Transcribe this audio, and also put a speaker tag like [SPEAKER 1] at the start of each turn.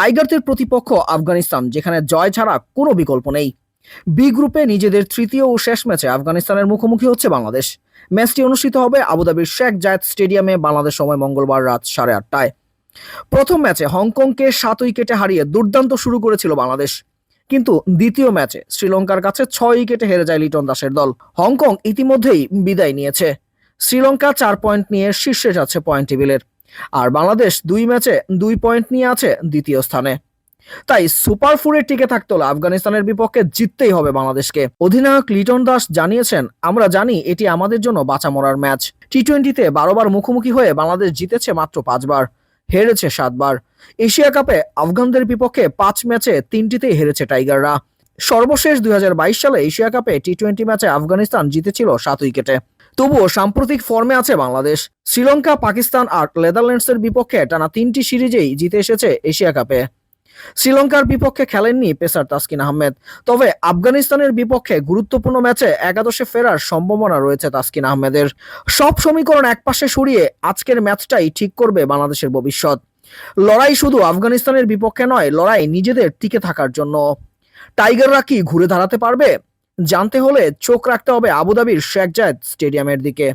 [SPEAKER 1] টাইগারদের প্রতিপক্ষ আফগানিস্তান, যেখানে জয় ছাড়া কোনো বিকল্প নেই। বি গ্রুপে নিজেদের তৃতীয় ও শেষ ম্যাচে আফগানিস্তানের মুখোমুখি হচ্ছে বাংলাদেশ। ম্যাচটি অনুষ্ঠিত হবে আবুধাবির শেখ জায়েদ স্টেডিয়ামে বাংলাদেশ সময় মঙ্গলবার রাত সাড়ে আটটায়। প্রথম ম্যাচে হংকংকে সাত উইকেটে হারিয়ে দুর্দান্ত শুরু করেছিল বাংলাদেশ। কিন্তু দ্বিতীয় ম্যাচে শ্রীলঙ্কার কাছে ছয় উইকেটে হেরে যায় লিটন দাসের দল। হংকং ইতিমধ্যেই বিদায় নিয়েছে। শ্রীলঙ্কা চার পয়েন্ট নিয়ে শীর্ষে যাচ্ছে পয়েন্ট টেবিলের। আর বাংলাদেশ দুই ম্যাচে দুই পয়েন্ট নিয়ে আছে দ্বিতীয় স্থানে। তাই সুপার ফোরে টিকে থাকতে হলে আফগানিস্তানের বিপক্ষে জিততেই হবে বাংলাদেশকে। অধিনায়ক লিটন দাস জানিয়েছেন, আমরা জানি এটি আমাদের জন্য বাঁচা মরার ম্যাচ। টি টোয়েন্টিতে বারোবার মুখোমুখি হয়ে বাংলাদেশ জিতেছে মাত্র পাঁচবার হেরেছে সাতবার এশিয়া কাপে আফগানদের বিপক্ষে পাঁচ ম্যাচে তিনটিতেই হেরেছে টাইগাররা। সর্বশেষ দুই হাজার বাইশ সালে এশিয়া কাপে টি টোয়েন্টি ম্যাচে আফগানিস্তান জিতেছিল সাত উইকেটে। তবুও সাম্প্রতিক ফর্মে আছে বাংলাদেশ। শ্রীলঙ্কা, পাকিস্তান আর নেদারল্যান্ডসের বিপক্ষে টানা তিনটি সিরিজেই জিতে এসেছে এশিয়া কাপে। শ্রীলঙ্কার বিপক্ষে খেলেননি পেসার তাসকিন আহমেদ। তবে আফগানিস্তানের বিপক্ষে গুরুত্বপূর্ণ ম্যাচে একাদশে ফেরার সম্ভাবনা রয়েছে তাসকিন আহমেদের। সব সমীকরণ একপাশে সরিয়ে আজকের ম্যাচটাই ঠিক করবে বাংলাদেশের ভবিষ্যৎ। লড়াই শুধু আফগানিস্তানের বিপক্ষে নয়, লড়াই নিজেদের টিকে থাকার জন্য। টাইগাররা কি ঘুরে দাঁড়াতে পারবে? জানতে হলে চোখ রাখতে হবে আবুধাবির শেখ জায়দ স্টেডিয়ামের দিকে।